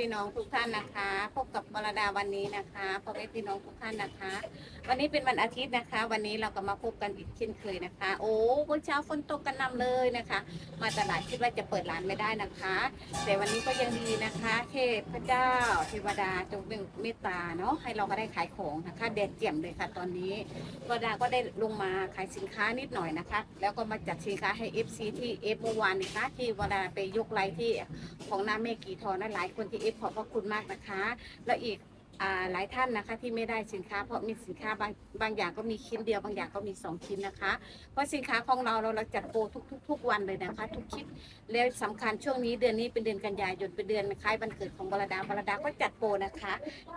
พี่น้องทุกท่านนะคะ พบกับวรดาวันนี้นะคะพ่อแม่พี่น้องทุกท่านนะคะ วันนี้เป็นวันอาทิตย์นะคะ วันนี้เราก็มาพบกันอีกเช่นเคยนะคะ โอ้เมื่อเช้าฝนตกกันนำเลยนะคะ มาตลาดคิดว่าจะเปิดร้านไม่ได้นะคะ แต่วันนี้ก็ยังดีนะคะเทพเจ้าเทวดาจงเป็นเมตตาเนาะให้เราก็ได้ขายของนะคะแดดเจียมเลยค่ะ ตอนนี้วรดาก็ได้ลงมาขายสินค้านิดหน่อยนะคะ แล้วก็มาจัดสินค้าให้ FC ที่เอฟเมื่อวานนะคะที่วรดาไปยกไลฟ์ที่ของน้าเมกีทอนะหลายคนที่เอฟขอบพระคุณมากนะคะ แล้วอีกหลายท่านนะคะที่ไม่ได้สินค้า เพราะมีสินค้าบางบางอย่างก็มีชิ้นเดียวบางอย่างก็มี 2 ชิ้นนะคะ เพราะสินค้าของเราเราเราจัดโปรทุกทุกทุกวันเลยนะคะ ทุกคลิปแล้วสำคัญช่วงนี้เดือนนี้เป็นเดือนกันยายนเป็นเดือนคล้ายวันเกิดของวรดาวรดาก็จัดโปรนะคะ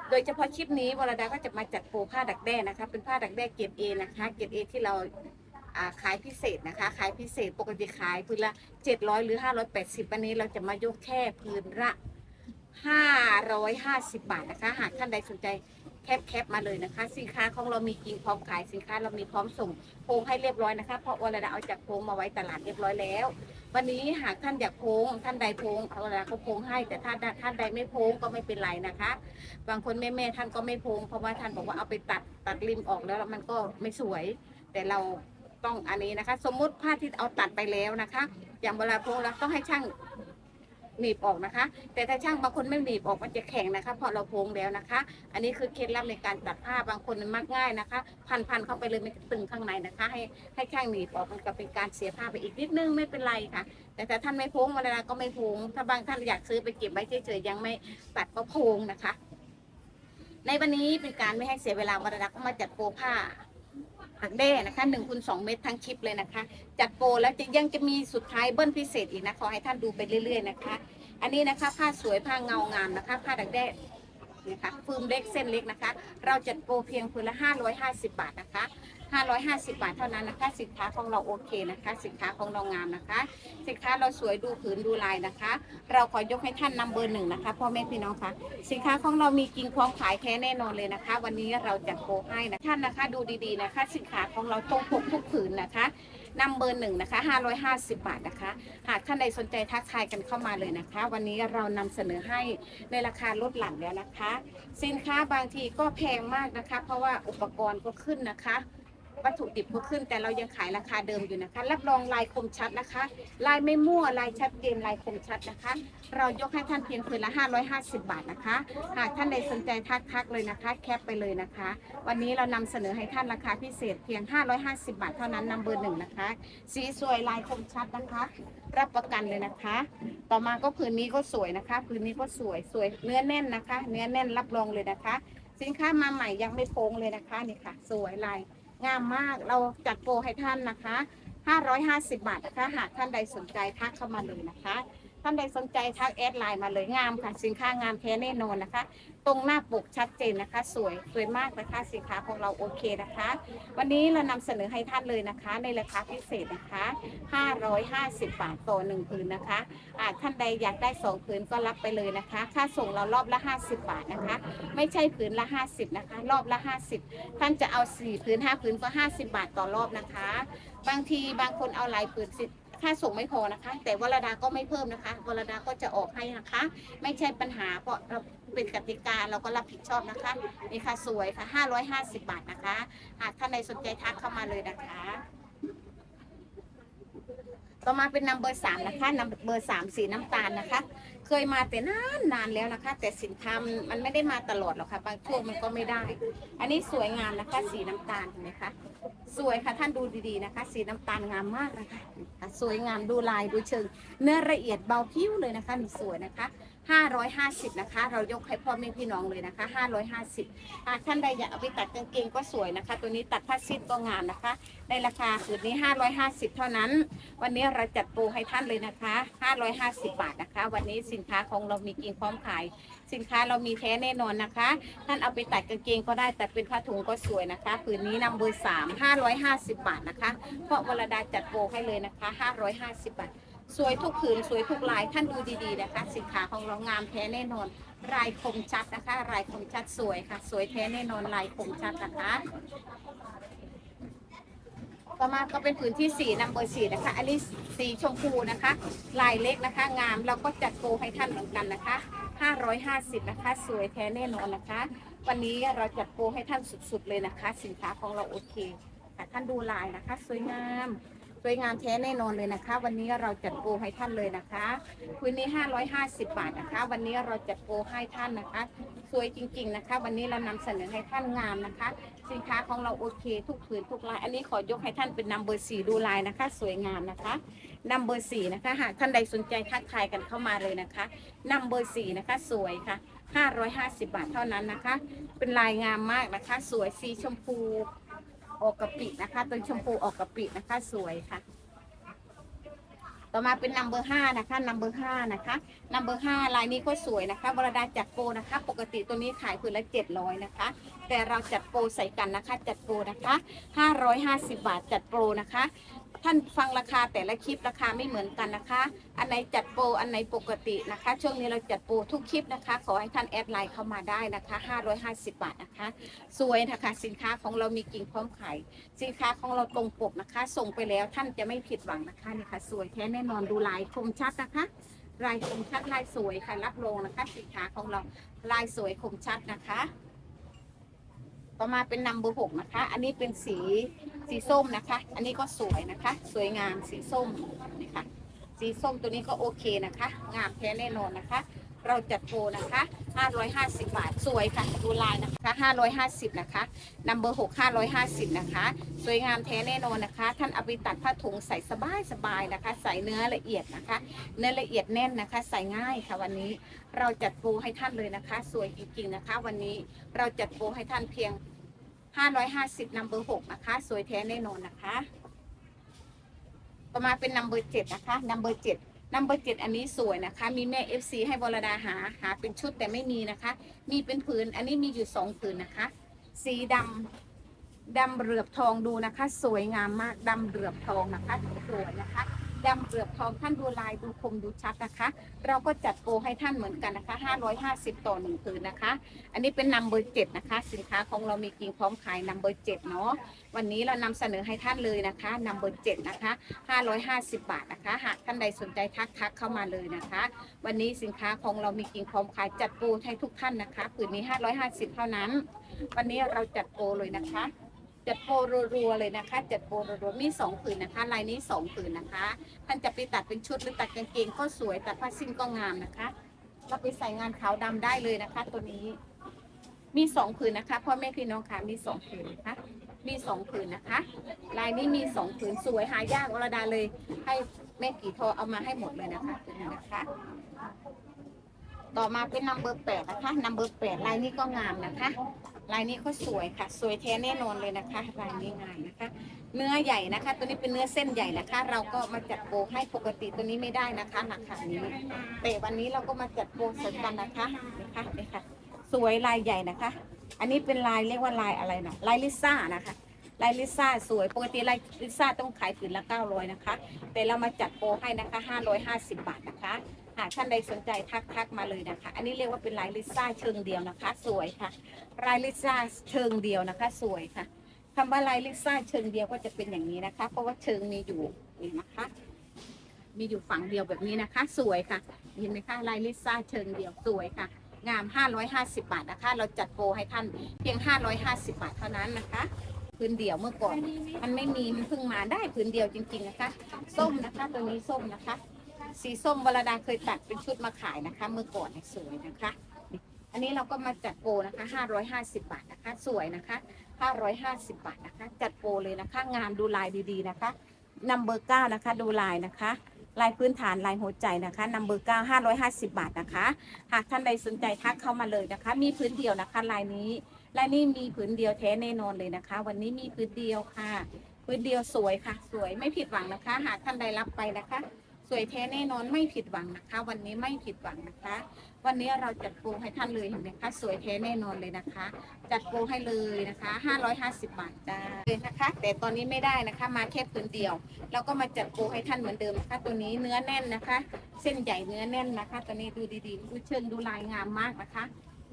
โดยเฉพาะคลิปนี้วรดาก็จะมาจัดโปรผ้าดักแด้นะคะ เป็นผ้าดักแด้เกรดเอนะคะเกรดเอที่เราอ่าขายพิเศษนะคะ ขายพิเศษปกติขายพื้นละ700 หรือ 580วันนี้เราจะมายกแค่พื้นละ 550 บาทนะคะ หากท่านใดสนใจแคปแคปมาเลยนะคะ สินค้าของเรามีจริงพร้อมขายสินค้าเรามีพร้อมส่งโพงให้เรียบร้อยนะคะเพราะวลาดาเอาจากโพงมาไว้ตลาดเรียบร้อยแล้ว วันนี้หากท่านอยากโพงท่านใดโพงวลาดาก็โพงให้ แต่ถ้าท่านใดไม่โพงก็ไม่เป็นไรนะคะ บางคนแม่แม่ๆท่านก็ไม่โพงเพราะว่าท่านบอกว่าเอาไปตัดตัดริมออกแล้วมันก็ไม่สวย แต่เราต้องอันนี้นะคะ สมมุติผ้าที่เอาตัดไปแล้วนะคะ อย่างเวลาโพงเราต้องให้ช่าง หนีบออกนะคะ แต่ถ้าช่างบางคนไม่หนีบออกมันจะแข็งนะคะพราะเราโพงแล้วนะคะ อันนี้คือเคล็ดลับในการตัดผ้าบางคนมันมักง่ายนะคะ พันพันเข้าไปเลยมันจะตึงข้างในนะคะ ให้ให้ช่างหนีบออกมันก็เป็นการเสียผ้าไปอีกนิดนึงไม่เป็นไรค่ะ แต่ถ้าท่านไม่โพงเวลาก็ไม่โพงถ้าบางท่านอยากซื้อไปเก็บไว้เฉยๆยังไม่ตัดก็โพงนะคะ ในวันนี้เป็นการไม่ให้เสียเวลาวันละก็มาจัดโปรผ้า ผักแด้นะคะหนึ่งคูณสองเม็ดทั้งคลิปเลยนะคะ จัดโปรแล้วจะยังจะมีสุดท้ายเบิ้ลพิเศษอีกนะขอให้ท่านดูไปเรื่อย ๆนะคะ อันนี้นะคะผ้าสวยผ้าเงางามนะคะ ผ้าดักแด้นะคะฟืมเล็กเส้นเล็กนะคะ เราจัดโปรเพียงคืนละ 550 บาทนะคะ 550 บาทเท่านั้นนะคะ สินค้าของเราโอเคนะคะ สินค้าของเรางามนะคะ สินค้าเราสวยดูผืนดูลายนะคะ เราขอยกให้ท่านนำเบอร์หนึ่งนะคะพ่อแม่พี่น้องคะสินค้าของเรามีจริงพร้อมขายแท้แน่นอนเลยนะคะ วันนี้เราจัดโปรให้นะท่านนะคะดูดีๆนะคะ สินค้าของเราตรงปกทุกผืนนะคะนำเบอร์หนึ่งนะคะ 550 บาทนะคะ หากท่านใดสนใจทักทายกันเข้ามาเลยนะคะ วันนี้เรานำเสนอให้ในราคาลดหลั่นแล้วนะคะ สินค้าบางทีก็แพงมากนะคะ เพราะว่าอุปกรณ์ก็ขึ้นนะคะ วัตถุดิบก็ขึ้น แต่เรายังขายราคาเดิมอยู่นะคะ รับรองลายคมชัดนะคะ ลายไม่มั่วลายชัดเจนลายคมชัดนะคะ เรายกให้ท่านเพียงคืนละ 550 บาทนะคะ หากท่านใดสนใจทักทักเลยนะคะ แคปไปเลยนะคะ วันนี้เรานำเสนอให้ท่านราคาพิเศษเพียง 550 บาทเท่านั้นนำเบอร์หนึ่งนะคะ สีสวยลายคมชัดนะคะ รับประกันเลยนะคะ ต่อมาก็ผืนนี้ก็สวยนะคะผืนนี้ก็สวยสวยเนื้อแน่นนะคะ เนื้อแน่นรับรองเลยนะคะ สินค้ามาใหม่ยังไม่โพงเลยนะคะนี่ค่ะ สวยลาย งามมากเราจัดโปรให้ท่านนะคะ 550 บาทนะคะ หากท่านใดสนใจทักเข้ามาเลยนะคะ ท่านใดสนใจทักแอดไลน์มาเลยงามค่ะ สินค้างามแท้แน่นอนนะคะ ตรงหน้าปกชัดเจนนะคะ สวยสวยมากนะคะสินค้าของเราโอเคนะคะ วันนี้เรานำเสนอให้ท่านเลยนะคะ ในราคาพิเศษนะคะ 550 บาทต่อหนึ่งผืนนะคะอาท่านใดอยากได้สองผืนก็รับไปเลยนะคะ ค่าส่งเรารอบละ 50 บาทนะคะ ไม่ใช่ผืนละ 50 นะคะ รอบละ 50 ท่านจะเอา 4 ผืน 5 ผืนก็ 50 บาทต่อรอบนะคะ บางทีบางคนเอาหลายผืนสิ ค่าส่งไม่พอนะคะ แต่วรดาก็ไม่เพิ่มนะคะวรดาก็จะออกให้นะคะ ไม่ใช่ปัญหาเพราะเราเป็นกติกาเราก็รับผิดชอบนะคะนี่ค่ะสวยค่ะ550 บาทนะคะ หากท่านใดสนใจทักเข้ามาเลยนะคะ ต่อมาเป็นนัมเบอร์สามนะคะนัมเบอร์สามสีน้ำตาลนะคะ เคยมาแต่นานนานแล้วนะคะ แต่สินค้ามันไม่ได้มาตลอดหรอกค่ะ บางช่วงมันก็ไม่ได้ อันนี้สวยงามนะคะ สีน้ำตาลเห็นไหมคะสวยค่ะท่านดูดีๆนะคะ สีน้ำตาลงามมากนะคะ สวยงามดูลายดูเชิง เนื้อละเอียดเบาผิวเลยนะคะสวยนะคะ 550 นะคะ เรายกให้พ่อแม่พี่น้องเลยนะคะ 550หากท่านใดอยากเอาไปตัดกางเกงก็สวยนะคะ ตัวนี้ตัดผ้าซิดก็งามนะคะ ในราคาคืนนี้ 550 เท่านั้น วันนี้เราจัดโปรให้ท่านเลยนะคะ 550 บาทนะคะ วันนี้สินค้าของเรามีกิงพร้อมขาย สินค้าเรามีแท้แน่นอนนะคะ ท่านเอาไปตัดกางเกงก็ได้ตัดเป็นผ้าถุงก็สวยนะคะผืนนี้นำเบอร์สาม550 บาทนะคะ เพราะวรดาจัดโปรให้เลยนะคะ 550 บาท สวยทุกผืนสวยทุกลายท่านดูดีๆนะคะ สินค้าของเรางามแท้แน่นอนลายคมชัดนะคะลายคมชัดสวยค่ะ สวยแท้แน่นอนลายคมชัดนะคะต่อมาก็เป็นผืนที่สี่นัมเบอร์สี่นะคะอันนี้สีชมพูนะคะ ลายเล็กนะคะ งามเราก็จัดโปรให้ท่านเหมือนกันนะคะ550 นะคะ สวยแท้แน่นอนนะคะ วันนี้เราจัดโปรให้ท่านสุดๆเลยนะคะ สินค้าของเราโอเคค่ท่านดูลายนะคะ สวยงาม สวยงามแท้แน่นอนเลยนะคะ วันนี้เราจัดโปรให้ท่านเลยนะคะคืนนี้ 550 บาทนะคะ วันนี้เราจัดโปรให้ท่านนะคะ สวยจริง ๆนะคะ วันนี้เรานำเสนอให้ท่านงามนะคะ สินค้าของเราโอเค ทุกผืนทุกลาย อันนี้ขอยกให้ท่านเป็นนัมเบอร์สี่ดูลายนะคะ สวยงามนะคะนัมเบอร์สี่นะคะหากท่านใดสนใจทักทายกันเข้ามาเลยนะคะนัมเบอร์สี่นะคะ สวยค่ะ 550 บาทเท่านั้นนะคะ เป็นลายงามมากนะคะ สวยสีชมพู ออกกะปินะคะ ตัวชมพูออกกะปินะคะสวยค่ะ ต่อมาเป็นนัมเบอร์ห้านะคะนัมเบอร์ห้านะคะนัมเบอร์ห้าลายนี้ก็สวยนะคะวรดาจัดโปรนะคะ ปกติตัวนี้ขายคืนละเจ็ดร้อยนะคะ แต่เราจัดโปรใส่กันนะคะ จัดโปรนะคะห้าร้อยห้าสิบบาทจัดโปรนะคะ ท่านฟังราคาแต่ละคลิปราคาไม่เหมือนกันนะคะ อันไหนจัดโปรอันไหนปกตินะคะ ช่วงนี้เราจัดโปรทุกคลิปนะคะ ขอให้ท่านแอดไลน์เข้ามาได้นะคะ 550 บาทนะคะ สวยนะคะ สินค้าของเรามีกิ่งพร้อมขาย สินค้าของเราตรงปกนะคะ ส่งไปแล้วท่านจะไม่ผิดหวังนะคะนี่ค่ะ สวยแท้แน่นอนดูลายคมชัดนะคะลายคมชัดลายสวยค่ะรับรองนะคะ สินค้าของเราลายสวยคมชัดนะคะ ต่อมาเป็นนัมเบอร์หกนะคะ อันนี้เป็นสีสีส้มนะคะ อันนี้ก็สวยนะคะ สวยงามสีส้มนี่ค่ะสีส้มตัวนี้ก็โอเคนะคะ งามแท้แน่นอนนะคะ เราจัดโปรนะคะ 550 บาท สวยค่ะ ดูลายนะคะ 550 นะคะนัมเบอร์6 550 นะคะ สวยงามแท้แน่นอนนะคะ ท่านเอาไปตัดผ้าถุงใส่สบายสบายๆนะคะ ใส่เนื้อละเอียดนะคะ เนื้อละเอียดแน่นนะคะ ใส่ง่ายค่ะวันนี้ เราจัดโปรให้ท่านเลยนะคะ สวยจริงๆนะคะ วันนี้ เราจัดโปรให้ท่านเพียง 550นัมเบอร์6นะคะ สวยแท้แน่นอนนะคะ ต่อมาเป็นนัมเบอร์7นะคะนัมเบอร์7นัมเบอร์7อันนี้สวยนะคะ มีแม่ FC ให้วรดาหาหาเป็นชุดแต่ไม่มีนะคะ มีเป็นผืนอันนี้มีอยู่ 2 ผืนนะคะ สีดำดำเหลือบทองดูนะคะ สวยงามมากดำเหลือบทองนะคะสวยนะคะ ดำเหลือบทองท่านดูลายดูคมดูชัดนะคะ เราก็จัดโปรให้ท่านเหมือนกันนะคะ 550 ต่อหนึ่งผืนนะคะ อันนี้เป็นนัมเบอร์เจ็ดนะคะ สินค้าของเรามีกิ่งพร้อมขายนัมเบอร์เจ็ดเนาะวันนี้เรานำเสนอให้ท่านเลยนะคะนัมเบอร์เจ็ดนะคะ 550 บาทนะคะ หากท่านใดสนใจทักทักเข้ามาเลยนะคะ วันนี้สินค้าของเรามีกิ่งพร้อมขายจัดโปรให้ทุกท่านนะคะผืนนี้ 550 เท่านั้น วันนี้เราจัดโปรเลยนะคะ จัดโปรรัวๆเลยนะคะ จัดโปรรัวๆมีสองผืนนะคะ ลายนี้สองผืนนะคะ ท่านจะไปตัดเป็นชุดหรือตัดกางเกงก็สวย ตัดผ้าสิ้นก็งามนะคะเราไปใส่งานขาวดำได้เลยนะคะ ตัวนี้มีสองผืนนะคะพ่อแม่พี่น้องค่ะมีสองผืนนะคะ มีสองผืนนะคะ ลายนี้มีสองผืนสวยหายากวรดาเลย ให้แม่กี่ทรเอามาให้หมดเลยนะคะตัวนี้นะคะ ต่อมาเป็นนัมเบอร์แปดนะคะนัมเบอร์แปดลายนี้ก็งามนะคะ ลายนี้ก็สวยค่ะ สวยแท้แน่นอนเลยนะคะลายนี้งามนะคะ เนื้อใหญ่นะคะ ตัวนี้เป็นเนื้อเส้นใหญ่นะคะ เราก็มาจัดโปรให้ปกติตัวนี้ไม่ได้นะคะราคานี้แต่วันนี้เราก็มาจัดโปรเสริมกันนะคะนี่ค่ะนี่ค่ะ สวยลายใหญ่นะคะ อันนี้เป็นลายเรียกว่าลายอะไรนะลายลิซ่านะคะลายลิซ่าสวยปกติลายลิซ่าต้องขายผืนละ 900 นะคะ แต่เรามาจัดโปรให้นะคะ 550 บาทนะคะ หากท่านใดสนใจทักทักมาเลยนะคะ อันนี้เรียกว่าเป็นลายลิซ่าเชิงเดียวนะคะ สวยค่ะลายลิซ่าเชิงเดียวนะคะ สวยค่ะคำว่าลายลิซ่าเชิงเดียวก็จะเป็นอย่างนี้นะคะ เพราะว่าเชิงมีอยู่นี่นะคะ มีอยู่ฝั่งเดียวแบบนี้นะคะ สวยค่ะ เห็นไหมคะลายลิซ่าเชิงเดียวสวยค่ะ งาม 550 บาทนะคะ เราจัดโปรให้ท่านเพียง 550 บาทเท่านั้นนะคะพื้นเดียวเมื่อก่อน มันไม่มีมันเพิ่งมาได้พื้นเดียวจริง ๆนะคะ ส้มนะคะตัวนี้ส้มนะคะ สีส้มวรดาเคยตัดเป็นชุดมาขายนะคะ เมื่อก่อนสวยนะคะ อันนี้เราก็มาจัดโปรนะคะ550 บาทนะคะ สวยนะคะ 550 บาทนะคะ จัดโปรเลยนะคะ งามดูลายดีๆนะคะนัมเบอร์เก้านะคะ ดูลายนะคะลายพื้นฐานลายหัวใจนะคะนัมเบอร์เก้าห้าร้อยห้าสิบาทนะคะ หากท่านใดสนใจทักเข้ามาเลยนะคะ มีพื้นเดียวนะคะลายนี้ลายนี้มีพื้นเดียวแท้แน่นอนเลยนะคะ วันนี้มีพื้นเดียวค่ะ พื้นเดียวสวยค่ะ สวยไม่ผิดหวังนะคะ หากท่านใดรับไปนะคะ สวยแท้แน่นอนไม่ผิดหวังนะคะ วันนี้ไม่ผิดหวังนะคะ วันนี้เราจัดโปรให้ท่านเลยเห็นไหมคะสวยแท้แน่นอนเลยนะคะ จัดโปรให้เลยนะคะ 550 บาทจ้าเลยนะคะ แต่ตอนนี้ไม่ได้นะคะมาแค่พื้นเดียวเราก็มาจัดโปรให้ท่านเหมือนเดิมนะคะตัวนี้เนื้อแน่นนะคะ เส้นใหญ่เนื้อแน่นนะคะตัวนี้ดูดีๆดูเชิงดูลายงามมากนะคะ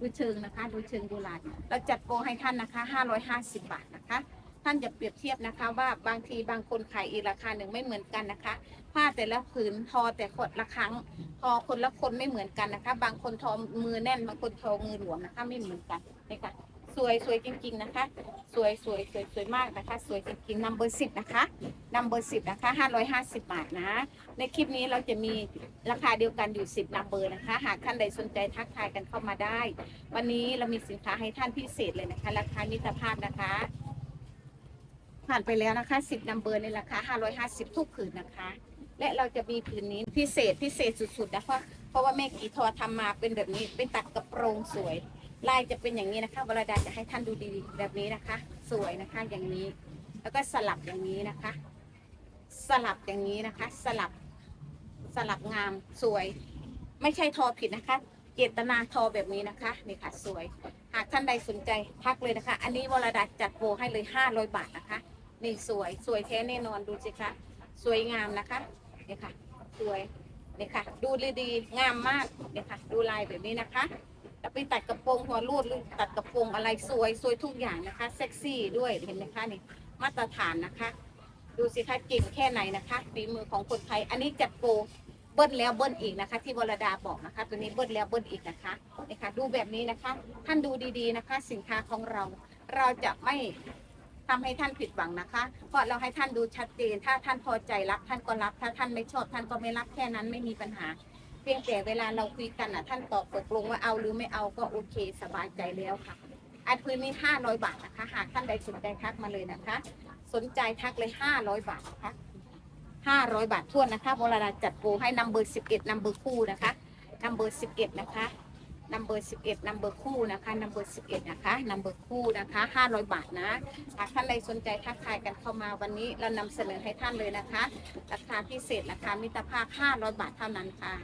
ดูเชิงนะคะ ดูเชิงดูลายเราจัดโปรให้ท่านนะคะ 550 บาทนะคะ ท่านอย่าเปรียบเทียบนะคะ ว่าบางทีบางคนขายอีกราคาหนึ่งไม่เหมือนกันนะคะ ผ้าแต่ละผืนทอแต่คนละครั้งทอคนละคนไม่เหมือนกันนะคะ บางคนทอมือแน่นบางคนทอมือหลวมนะคะไม่เหมือนกันนี่ค่ะสวยสวยจริง ๆนะคะ สวยสวยสวยสวยมากนะคะ สวยจริงๆนัมเบอร์สิบนะคะนัมเบอร์สิบนะคะห้าร้อยห้าสิบบาทนะ ในคลิปนี้เราจะมีราคาเดียวกันอยู่สิบนัมเบอร์นะคะ หากท่านใดสนใจทักทายกันเข้ามาได้ วันนี้เรามีสินค้าให้ท่านพิเศษเลยนะคะ ราคามิตรภาพนะคะ ผ่านไปแล้วนะคะสิบนัมเบอร์ในราคาห้าร้อยห้าสิบทุกผืนนะคะ และเราจะมีผืนนี้พิเศษพิเศษสุดๆนะเพราะเพราะว่าแม่กีทอทำมาเป็นแบบนี้เป็นตัดกระโปรงสวย ลายจะเป็นอย่างนี้นะคะวราดาจะให้ท่านดูดีๆแบบนี้นะคะ สวยนะคะอย่างนี้ แล้วก็สลับอย่างนี้นะคะ สลับอย่างนี้นะคะ สลับสลับงามสวย ไม่ใช่ทอผิดนะคะเจตนาทอแบบนี้นะคะนี่ค่ะสวย หากท่านใดสนใจทักเลยนะคะ อันนี้วรดาจัดโปรให้เลย 500 บาทนะคะ นี่สวยสวยแท้แน่นอนดูสิคะสวยงามนะคะนี่ค่ะ สวยนี่ค่ะ ดูดีๆงามมากนี่ค่ะ ดูลายแบบนี้นะคะแล้วไปตัดกระโปรงหัวรูดหรือตัดกระโปรงอะไรสวยสวยทุกอย่างนะคะเซ็กซี่ด้วยเห็นไหมคะนี่มาตรฐานนะคะ ดูสิคะเก่งแค่ไหนนะคะฝีมือของคนไทยอันนี้จัดโปรเบิ้ลแล้วเบิ้ลอีกนะคะ ที่วรดาบอกนะคะ ตัวนี้เบิ้ลแล้วเบิ้ลอีกนะคะนี่ค่ะ ดูแบบนี้นะคะ ท่านดูดีๆนะคะ สินค้าของเรา เราจะไม่ ทำให้ท่านผิดหวังนะคะ เพราะเราให้ท่านดูชัดเจน ถ้าท่านพอใจรับท่านก็รับถ้าท่านไม่ชอบท่านก็ไม่รับแค่นั้นไม่มีปัญหา เพียงแต่เวลาเราคุยกันอะ ท่านตอบตกลงว่าเอาหรือไม่เอาก็โอเคสบายใจแล้วค่ะอันพื้นนี้500 บาทนะคะ หากท่านใดสนใจทักมาเลยนะคะ สนใจทักเลย 500 บาทนะคะ500 บาททวนนะคะโบราณจัดโปรให้นัมเบอร์11นัมเบอร์คู่นะคะนัมเบอร์11นะคะ นัมเบอร์11นัมเบอร์คู่นะคะนัมเบอร์11นะคะนัมเบอร์คู่นะคะ500บาทนะหากท่านใดสนใจทักทายกันเข้ามาวันนี้เรานำเสนอให้ท่านเลยนะคะ ราคาพิเศษราคามิตรภาพ500บาทเท่านั้นค่ะ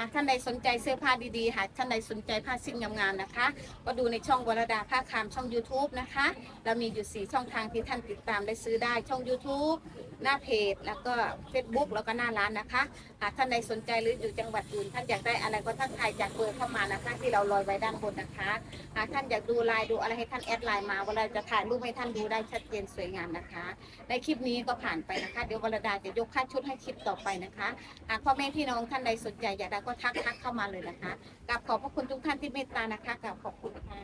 หากท่านใดสนใจเสื้อผ้าดีๆ หากท่านใดสนใจผ้าสิ้นงามๆนะคะ ก็ดูในช่องวรดาผ้าคามช่อง YouTube นะคะ เรามีอยู่ 4 ช่องทางที่ท่านติดตามได้ซื้อได้ช่อง YouTube หน้าเพจ แล้วก็ Facebook แล้วก็หน้าร้านนะคะหากท่านใดสนใจหรืออยู่จังหวัดอื่นท่านอยากได้อะไรก็ทักทายจากเบอร์เข้ามานะคะ ที่เราลอยไว้ด้านบนนะคะหากท่านอยากดูไลน์ดูอะไรให้ท่านแอดไลน์มาเวลาจะถ่ายรูปให้ท่านดูได้ชัดเจนสวยงามนะคะ ในคลิปนี้ก็ผ่านไปนะคะ เดี๋ยววรดาจะยกค่าชุดให้คลิปต่อไปนะคะหากพ่อแม่พี่น้องท่านใดสนใจอยากได้ก็ทักทักเข้ามาเลยนะคะกับขอบพระคุณทุกท่านที่เมตตานะคะกับขอบคุณค่ะ